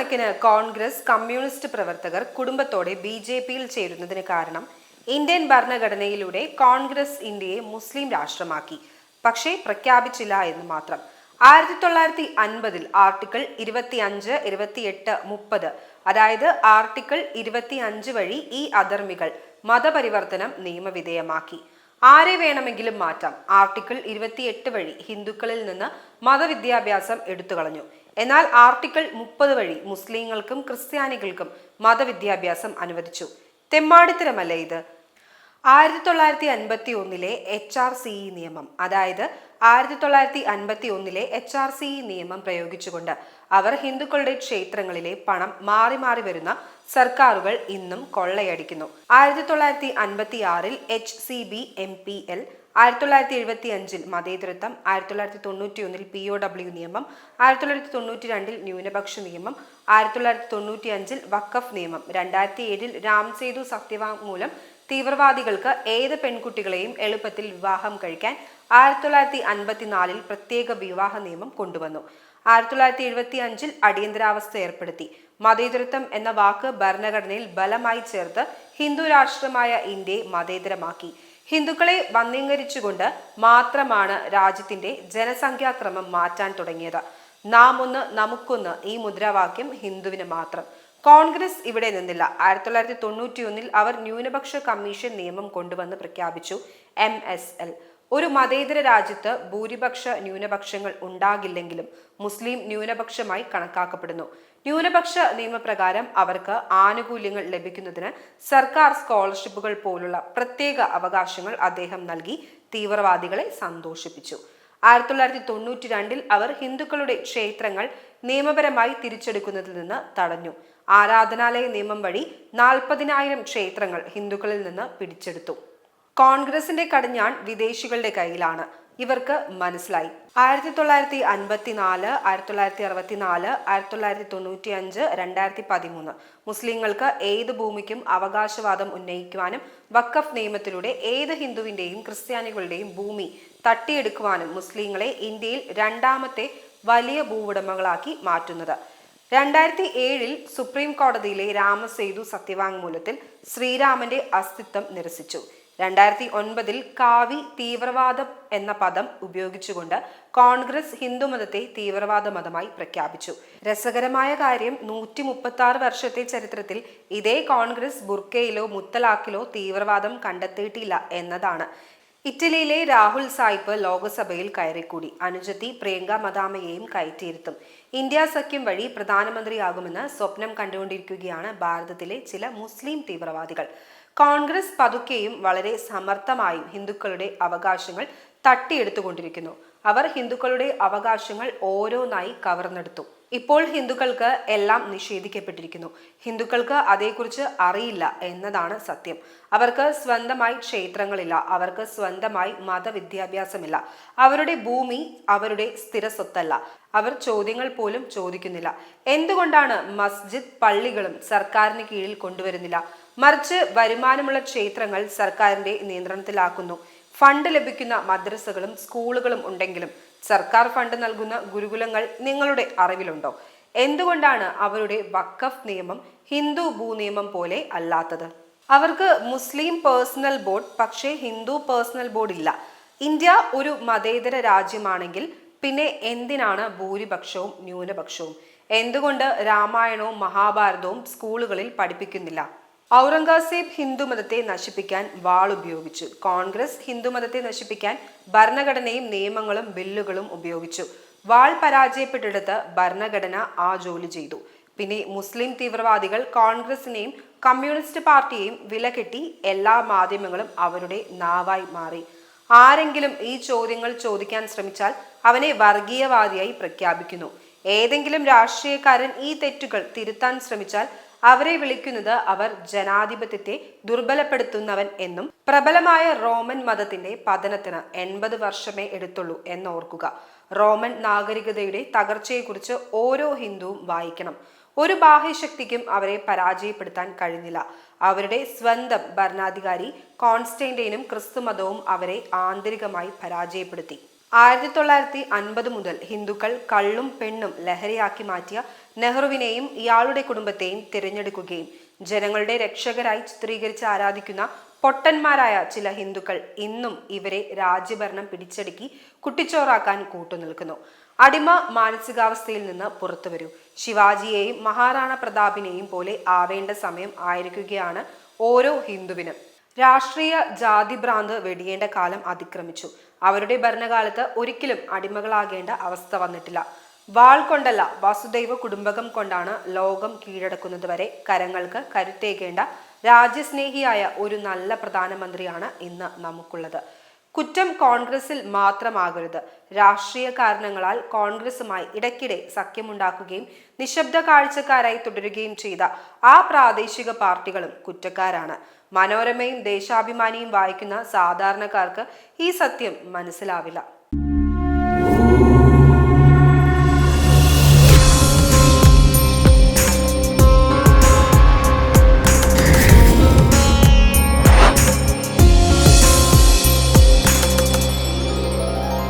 നൂറുകണക്കിന് കോൺഗ്രസ് കമ്മ്യൂണിസ്റ്റ് പ്രവർത്തകർ കുടുംബത്തോടെ B J പിയിൽ ചേരുന്നതിന് കാരണം ഇന്ത്യൻ ഭരണഘടനയിലൂടെ കോൺഗ്രസ് ഇന്ത്യയെ മുസ്ലിം രാഷ്ട്രമാക്കി. പക്ഷേ പ്രഖ്യാപിച്ചില്ല എന്ന് മാത്രം. ആയിരത്തി തൊള്ളായിരത്തി അൻപതിൽ ആർട്ടിക്കിൾ ഇരുപത്തി ഇരുപത്തിയഞ്ച് ഇരുപത്തിയെട്ട് മുപ്പത് അതായത് ആർട്ടിക്കിൾ ഇരുപത്തി അഞ്ച് വഴി ഈ അധർമ്മികൾ മതപരിവർത്തനം നിയമവിധേയമാക്കി. ആരെ വേണമെങ്കിലും മാറ്റാം. ആർട്ടിക്കിൾ ഇരുപത്തിയെട്ട് വഴി ഹിന്ദുക്കളിൽ നിന്ന് മതവിദ്യാഭ്യാസം എടുത്തു കളഞ്ഞു എന്നാൽ ആർട്ടിക്കിൾ മുപ്പത് വഴി മുസ്ലിങ്ങൾക്കും ക്രിസ്ത്യാനികൾക്കും മതവിദ്യാഭ്യാസം അനുവദിച്ചു. തെമ്മാടിത്തരമല്ല ഇത്. ആയിരത്തി തൊള്ളായിരത്തി അൻപത്തി ഒന്നിലെ എച്ച് ആർ സി ഇ നിയമം അതായത് ആയിരത്തി തൊള്ളായിരത്തി അൻപത്തി ഒന്നിലെ എച്ച് ആർ സി ഇ നിയമം പ്രയോഗിച്ചുകൊണ്ട് അവർ ഹിന്ദുക്കളുടെ ക്ഷേത്രങ്ങളിലെ പണം മാറി മാറി വരുന്ന സർക്കാരുകൾ ഇന്നും കൊള്ളയടിക്കുന്നു. ആയിരത്തി തൊള്ളായിരത്തി അൻപത്തി ആറിൽ H C B M P L ആയിരത്തി തൊള്ളായിരത്തി എഴുപത്തി അഞ്ചിൽ മതേതരത്വം ആയിരത്തി തൊള്ളായിരത്തി തൊണ്ണൂറ്റി ഒന്നിൽ പി ഒ ഡബ്ല്യു നിയമം ആയിരത്തി തൊള്ളായിരത്തി തൊണ്ണൂറ്റി രണ്ടിൽ ന്യൂനപക്ഷ നിയമം ആയിരത്തി തൊള്ളായിരത്തി തൊണ്ണൂറ്റി അഞ്ചിൽ വക്കഫ് നിയമം രണ്ടായിരത്തി ഏഴിൽ രാം സേതു സത്യവാങ്മൂലം തീവ്രവാദികൾക്ക് ഏത് പെൺകുട്ടികളെയും എളുപ്പത്തിൽ വിവാഹം കഴിക്കാൻ ആയിരത്തി തൊള്ളായിരത്തി അൻപത്തിനാലിൽ പ്രത്യേക വിവാഹ നിയമം കൊണ്ടുവന്നു. ആയിരത്തി തൊള്ളായിരത്തി എഴുപത്തി അഞ്ചിൽ അടിയന്തരാവസ്ഥ ഏർപ്പെടുത്തി. മതേതരത്വം എന്ന വാക്ക് ഭരണഘടനയിൽ ബലമായി ചേർത്ത് ഹിന്ദു രാഷ്ട്രമായ ഇന്ത്യയെ മതേതരമാക്കി. ഹിന്ദുക്കളെ വന്ധ്യംകരിച്ചുകൊണ്ട് മാത്രമാണ് രാജ്യത്തിന്റെ ജനസംഖ്യാക്രമം മാറ്റാൻ തുടങ്ങിയത്. നാം ഒന്ന് നമുക്കൊന്ന് ഈ മുദ്രാവാക്യം ഹിന്ദുവിന് മാത്രം. കോൺഗ്രസ് ഇവിടെ നിന്നില്ല. ആയിരത്തി തൊള്ളായിരത്തി തൊണ്ണൂറ്റി ഒന്നിൽ അവർ ന്യൂനപക്ഷ കമ്മീഷൻ നിയമം കൊണ്ടുവന്ന് പ്രഖ്യാപിച്ചു എം എസ് എൽ. ഒരു മതേതര രാജ്യത്ത് ഭൂരിപക്ഷ ന്യൂനപക്ഷങ്ങൾ ഉണ്ടാകില്ലെങ്കിലും മുസ്ലിം ന്യൂനപക്ഷമായി കണക്കാക്കപ്പെടുന്നു. ന്യൂനപക്ഷ നിയമപ്രകാരം അവർക്ക് ആനുകൂല്യങ്ങൾ ലഭിക്കുന്നതിന് സർക്കാർ സ്കോളർഷിപ്പുകൾ പോലുള്ള പ്രത്യേക അവകാശങ്ങൾ അദ്ദേഹം നൽകി. തീവ്രവാദികളെ സന്തോഷിപ്പിച്ചു. ആയിരത്തി തൊള്ളായിരത്തി തൊണ്ണൂറ്റി രണ്ടിൽ അവർ ഹിന്ദുക്കളുടെ ക്ഷേത്രങ്ങൾ നിയമപരമായി തിരിച്ചെടുക്കുന്നതിൽ നിന്ന് തടഞ്ഞു. ആരാധനാലയ നിയമം വഴി നാൽപ്പതിനായിരം ക്ഷേത്രങ്ങൾ ഹിന്ദുക്കളിൽ നിന്ന് പിടിച്ചെടുത്തു. കോൺഗ്രസിന്റെ കടിഞ്ഞാൺ വിദേശികളുടെ കയ്യിലാണ്. ഇവർക്ക് മനസ്സിലായി. ആയിരത്തി തൊള്ളായിരത്തി അൻപത്തിനാല് ആയിരത്തി തൊള്ളായിരത്തി അറുപത്തിനാല് ആയിരത്തി തൊള്ളായിരത്തി തൊണ്ണൂറ്റി അഞ്ച് രണ്ടായിരത്തി പതിമൂന്ന് മുസ്ലിങ്ങൾക്ക് ഏത് ഭൂമിക്കും അവകാശവാദം ഉന്നയിക്കുവാനും വക്കഫ് നിയമത്തിലൂടെ ഏത് ഹിന്ദുവിന്റെയും ക്രിസ്ത്യാനികളുടെയും ഭൂമി തട്ടിയെടുക്കുവാനും മുസ്ലിങ്ങളെ ഇന്ത്യയിൽ രണ്ടാമത്തെ വലിയ ഭൂവുടമകളാക്കി മാറ്റുന്നത്. രണ്ടായിരത്തി ഏഴിൽ സുപ്രീം കോടതിയിലെ രാമസേതു സത്യവാങ്മൂലത്തിൽ ശ്രീരാമന്റെ അസ്തിത്വം നിരസിച്ചു. രണ്ടായിരത്തി ഒൻപതിൽ കാവി തീവ്രവാദം എന്ന പദം ഉപയോഗിച്ചുകൊണ്ട് കോൺഗ്രസ് ഹിന്ദുമതത്തെ തീവ്രവാദ മതമായി പ്രഖ്യാപിച്ചു. രസകരമായ കാര്യം നൂറ്റി മുപ്പത്തി ആറ് വർഷത്തെ ചരിത്രത്തിൽ ഇതേ കോൺഗ്രസ് ബുർക്കയിലോ മുത്തലാഖിലോ തീവ്രവാദം കണ്ടെത്തിയിട്ടില്ല എന്നതാണ്. ഇറ്റലിയിലെ രാഹുൽ സായിപ്പ് ലോകസഭയിൽ കയറിക്കൂടി. അനുജത്തി പ്രിയങ്ക മദാമയെയും കയറ്റിയിരുത്തും. ഇന്ത്യ സഖ്യം വഴി പ്രധാനമന്ത്രിയാകുമെന്ന് സ്വപ്നം കണ്ടുകൊണ്ടിരിക്കുകയാണ് ഭാരതത്തിലെ ചില മുസ്ലിം തീവ്രവാദികൾ. കോൺഗ്രസ് പതുക്കെയും വളരെ സമർത്ഥമായും ഹിന്ദുക്കളുടെ അവകാശങ്ങൾ തട്ടിയെടുത്തുകൊണ്ടിരിക്കുന്നു. അവർ ഹിന്ദുക്കളുടെ അവകാശങ്ങൾ ഓരോന്നായി കവർന്നെടുത്തു. ഇപ്പോൾ ഹിന്ദുക്കൾക്ക് എല്ലാം നിഷേധിക്കപ്പെട്ടിരിക്കുന്നു. ഹിന്ദുക്കൾക്ക് അതേക്കുറിച്ച് അറിയില്ല എന്നതാണ് സത്യം. അവർക്ക് സ്വന്തമായി ക്ഷേത്രങ്ങളില്ല. അവർക്ക് സ്വന്തമായി മതവിദ്യാഭ്യാസമില്ല. അവരുടെ ഭൂമി അവരുടെ സ്ഥിര സ്വത്തല്ല അവർ ചോദ്യങ്ങൾ പോലും ചോദിക്കുന്നില്ല. എന്തുകൊണ്ടാണ് മസ്ജിദ് പള്ളികളും സർക്കാരിന് കീഴിൽ കൊണ്ടുവരുന്നില്ല? മറിച്ച് വരുമാനമുള്ള ക്ഷേത്രങ്ങൾ സർക്കാരിന്റെ നിയന്ത്രണത്തിലാക്കുന്നു. ഫണ്ട് ലഭിക്കുന്ന മദ്രസകളും സ്കൂളുകളും ഉണ്ടെങ്കിലും സർക്കാർ ഫണ്ട് നൽകുന്ന ഗുരുകുലങ്ങൾ നിങ്ങളുടെ അറിവിലുണ്ടോ? എന്തുകൊണ്ടാണ് അവരുടെ വക്കഫ് നിയമം ഹിന്ദു ഭൂനിയമം പോലെ അല്ലാത്തത്? അവർക്ക് മുസ്ലിം പേഴ്സണൽ ബോർഡ് പക്ഷേ ഹിന്ദു പേഴ്സണൽ ബോർഡ് ഇല്ല. ഇന്ത്യ ഒരു മതേതര രാജ്യമാണെങ്കിൽ പിന്നെ എന്തിനാണ് ഭൂരിപക്ഷവും ന്യൂനപക്ഷവും? എന്തുകൊണ്ട് രാമായണവും മഹാഭാരതവും സ്കൂളുകളിൽ പഠിപ്പിക്കുന്നില്ല? ഔറംഗസേബ് ഹിന്ദുമതത്തെ നശിപ്പിക്കാൻ വാൾ ഉപയോഗിച്ചു. കോൺഗ്രസ് ഹിന്ദുമതത്തെ നശിപ്പിക്കാൻ ഭരണഘടനയും നിയമങ്ങളും ബില്ലുകളും ഉപയോഗിച്ചു. വാൾ പരാജയപ്പെട്ടെടുത്ത് ഭരണഘടന ആ ജോലി ചെയ്തു. പിന്നെ മുസ്ലിം തീവ്രവാദികൾ കോൺഗ്രസിനെയും കമ്മ്യൂണിസ്റ്റ് പാർട്ടിയെയും വിലകെട്ടി എല്ലാ മാധ്യമങ്ങളും അവരുടെ നാവായി മാറി. ആരെങ്കിലും ഈ ചോദ്യങ്ങൾ ചോദിക്കാൻ ശ്രമിച്ചാൽ അവനെ വർഗീയവാദിയായി പ്രഖ്യാപിക്കുന്നു. ഏതെങ്കിലും രാഷ്ട്രീയക്കാരൻ ഈ തെറ്റുകൾ തിരുത്താൻ ശ്രമിച്ചാൽ അവരെ വിളിക്കുന്നത് അവർ ജനാധിപത്യത്തെ ദുർബലപ്പെടുത്തുന്നവൻ എന്നും പ്രബലമായ റോമൻ മതത്തിന്റെ പതനത്തിന് എൺപത് വർഷമേ എടുത്തുള്ളൂ എന്നോർക്കുക. റോമൻ നാഗരികതയുടെ തകർച്ചയെക്കുറിച്ച് ഓരോ ഹിന്ദുവും വായിക്കണം. ഒരു ബാഹ്യശക്തിക്കും അവരെ പരാജയപ്പെടുത്താൻ കഴിഞ്ഞില്ല. അവരുടെ സ്വന്തം ഭരണാധികാരി കോൺസ്റ്റന്റൈനും ക്രിസ്തുമതവും അവരെ ആന്തരികമായി പരാജയപ്പെടുത്തി. ആയിരത്തി തൊള്ളായിരത്തി അൻപത് മുതൽ ഹിന്ദുക്കൾ കള്ളും പെണ്ണും ലഹരിയാക്കി മാറ്റിയ നെഹ്റുവിനെയും ഇയാളുടെ കുടുംബത്തെയും തിരഞ്ഞെടുക്കുകയും ജനങ്ങളുടെ രക്ഷകരായി ചിത്രീകരിച്ച് ആരാധിക്കുന്ന പൊട്ടന്മാരായ ചില ഹിന്ദുക്കൾ ഇന്നും ഇവരെ രാജ്യഭരണം പിടിച്ചടുക്കി കുട്ടിച്ചോറാക്കാൻ കൂട്ടുനിൽക്കുന്നു. അടിമ മാനസികാവസ്ഥയിൽ നിന്ന് പുറത്തു വരൂ ശിവാജിയെയും മഹാറാണ പ്രതാപിനെയും പോലെ ആവേണ്ട സമയം ആയിരിക്കുകയാണ് ഓരോ ഹിന്ദുവിനും. രാഷ്ട്രീയ ജാതി ഭ്രാന്ത് വെടിയേണ്ട കാലം അതിക്രമിച്ചു. അവരുടെ ഭരണകാലത്ത് ഒരിക്കലും അടിമകളാകേണ്ട അവസ്ഥ വന്നിട്ടില്ല. വാൾ കൊണ്ടല്ല വസുദൈവ കുടുംബകം കൊണ്ടാണ് ലോകം കീഴടക്കുന്നത് വരെ കരങ്ങൾക്ക് കരുത്തേകേണ്ട രാജ്യസ്നേഹിയായ ഒരു നല്ല പ്രധാനമന്ത്രിയാണ് ഇന്ന് നമുക്കുള്ളത്. കുറ്റം കോൺഗ്രസിൽ മാത്രമാകരുത്. രാഷ്ട്രീയ കാരണങ്ങളാൽ കോൺഗ്രസുമായി ഇടയ്ക്കിടെ സഖ്യമുണ്ടാക്കുകയും നിശബ്ദ കാഴ്ചക്കാരായി തുടരുകയും ചെയ്ത ആ പ്രാദേശിക പാർട്ടികളും കുറ്റക്കാരാണ്. മനോരമയും ദേശാഭിമാനിയും വായിക്കുന്ന സാധാരണക്കാർക്ക് ഈ സത്യം മനസ്സിലാവില്ല.